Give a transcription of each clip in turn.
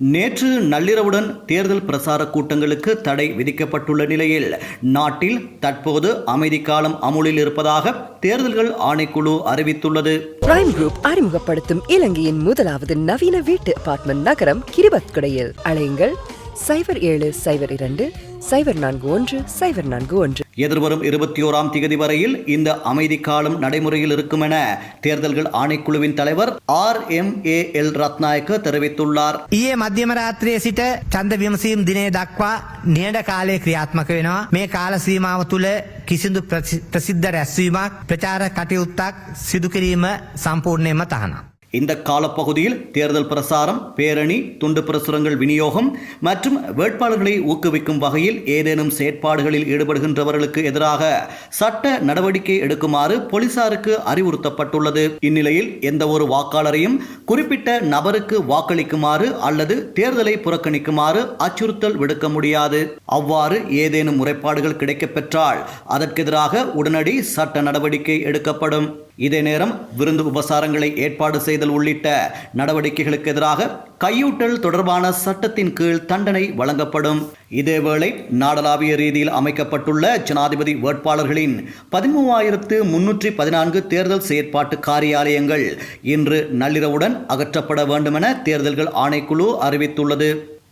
நேற்று நள்ளிரவுடன் தேர்தல் பிரசார கூட்டங்களுக்கு தடை விதிக்கப்பட்டுள்ள நிலையில் நாட்டில் தற்போது அமைதி காலம் அமுலில் இருப்பதாக தேர்தல்கள் ஆணைக்குழு அறிவித்துள்ளது. பிரைம் குரூப் அறிமுகப்படுத்தும் இலங்கையின் முதலாவது நவீன வீட்டு அபார்ட்மெண்ட் நகரம் கிரிபத்குடையில் அழையுங்கள் சைபர் ஏழு சைபர் இரண்டு சைபர் நான்கு ஒன்று சைபர் நான்கு ஒன்று எதிர்வரும் இருபத்தி ஓராம் திகதி வரையில் இந்த அமைதி காலம் நடைமுறையில் இருக்கும் என தேர்தல்கள் ஆணைக்குழுவின் தலைவர் R M A L Ratnayake தெரிவித்துள்ளார் ඊයේ මධ්‍යම රාත්‍රයේ සිට චන්ද විමසීම් දිනය දක්වා නියඩ කාලය ක්‍රියාත්මක වෙනවා. මේ කාල සීමාව තුළ කිසිදු ප්‍රසි- ප්‍රසිද්ධ රැස්වීමක් ප්‍රචාර කටයුත්තක් සිදුකිරීම සම්පූර්ණයම තහනම්. இந்த காலப்பகுதியில் தேர்தல் பிரசாரம் பேரணி துண்டு பிரசுரங்கள் விநியோகம் மற்றும் வேட்பாளர்களை ஊக்குவிக்கும் வகையில் ஏதேனும் செயற்பாடுகளில் ஈடுபடுகின்றவர்களுக்கு எதிராக சட்ட நடவடிக்கை எடுக்குமாறு போலீசாருக்கு அறிவுறுத்தப்பட்டுள்ளது. இந்நிலையில் எந்த ஒரு வாக்காளரையும் குறிப்பிட்ட நபருக்கு வாக்களிக்குமாறு அல்லது தேர்தலை புறக்கணிக்குமாறு அச்சுறுத்தல் விடுக்க முடியாது. அவ்வாறு ஏதேனும் முறைப்பாடுகள் கிடைக்கப்பெற்றால் அதற்கெதிராக உடனடி சட்ட நடவடிக்கை எடுக்கப்படும். இதே நேரம் விருந்து உபசாரங்களை ஏற்பாடு செய்தல் உள்ளிட்ட நடவடிக்கைகளுக்கு எதிராக கையூட்டல் தொடர்பான சட்டத்தின் கீழ் தண்டனை வழங்கப்படும். இதேவேளை நாடளாவிய ரீதியில் அமைக்கப்பட்டுள்ள ஜனாதிபதி வேட்பாளர்களின் பதிமூவாயிரத்து முன்னூற்றி பதினான்கு தேர்தல் செயற்பாட்டு காரியாலயங்கள் இன்று நள்ளிரவுடன் அகற்றப்பட வேண்டுமென தேர்தல்கள் ஆணைக்குழு அறிவித்துள்ளது.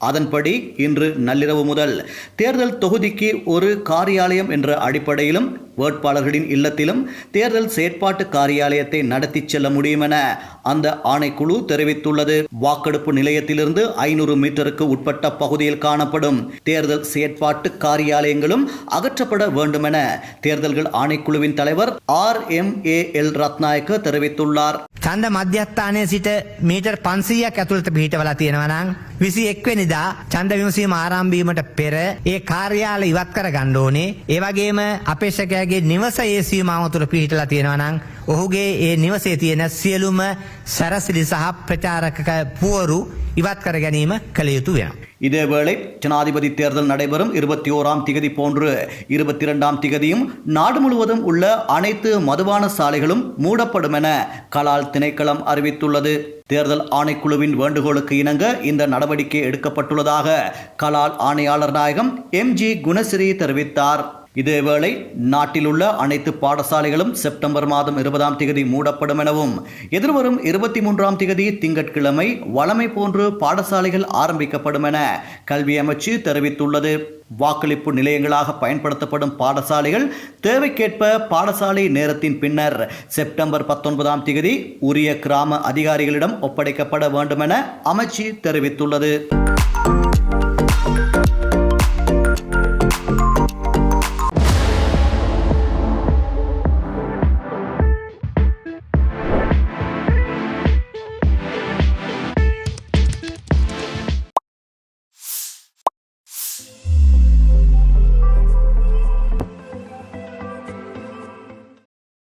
அதன்படி இன்று நள்ளிரவு முதல் தேர்தல் தொகுதிக்கு ஒரு காரியாலயம் என்ற அடிப்படையிலும் வேட்பாளர்களின் இல்லத்திலும் தேர்தல் செயற்பாட்டு காரியாலயத்தை நடத்தி செல்ல முடியும் என அந்த ஆணைக்குழு தெரிவித்துள்ளது. வாக்கெடுப்பு நிலையத்திலிருந்து ஐநூறு மீட்டருக்கு உட்பட்ட பகுதியில் காணப்படும் தேர்தல் செயற்பாட்டு காரியாலயங்களும் அகற்றப்பட வேண்டும் என தேர்தல்கள் ஆணைக்குழுவின் தலைவர் R M A L Ratnayake தெரிவித்துள்ளார். சந்த மத்தியஸ்தானே சீட்டு மீட்டர் பன்சீயா கத்துலத்தை பீட்டவலா தீனவனாங்க විසි එක්වනිදා චන්ද විමසීම ආරම්භීමට පෙර ඒ කාර්යාල ඉවත් කර ගණ්ඩෝනේ ඒවගේම අපේක්ෂකයාගේ නිවස ඒ සීමාව තුළ පිහිටලා තියෙනවනං ඔහුගේ ඒ නිවසේ තියෙන සියලුම සැරසිලි සහ ප්‍රචාරකක පුවරු ඉවත් කර ගැනීම කළ යුතු වෙනවා. இதேவேளை ஜனாதிபதி தேர்தல் நடைபெறும் இருபத்தி ஓராம் திகதி போன்று இருபத்தி இரண்டாம் திகதியும் நாடு முழுவதும் உள்ள அனைத்து மதுபான சாலைகளும் மூடப்படும் என கலால் திணைக்களம் அறிவித்துள்ளது தேர்தல் ஆணைக்குழுவின் வேண்டுகோளுக்கு இணங்க இந்த நடவடிக்கை எடுக்கப்பட்டுள்ளதாக கலால் ஆணையாளர் நாயகம் எம் ஜி குணசிறி தெரிவித்தார். இதேவேளை நாட்டில் உள்ள அனைத்து பாடசாலைகளும் செப்டம்பர் மாதம் இருபதாம் திகதி மூடப்படும் எனவும் எதிர்வரும் இருபத்தி மூன்றாம் திகதி திங்கட்கிழமை வழமை போன்று பாடசாலைகள் ஆரம்பிக்கப்படும் என கல்வி அமைச்சு தெரிவித்துள்ளது. வாக்களிப்பு நிலையங்களாக பயன்படுத்தப்படும் பாடசாலைகள் தேவைக்கேற்ப பாடசாலை நேரத்தின் பின்னர் செப்டம்பர் பத்தொன்பதாம் திகதி உரிய கிராம அதிகாரிகளிடம் ஒப்படைக்கப்பட வேண்டும் என அமைச்சு தெரிவித்துள்ளது.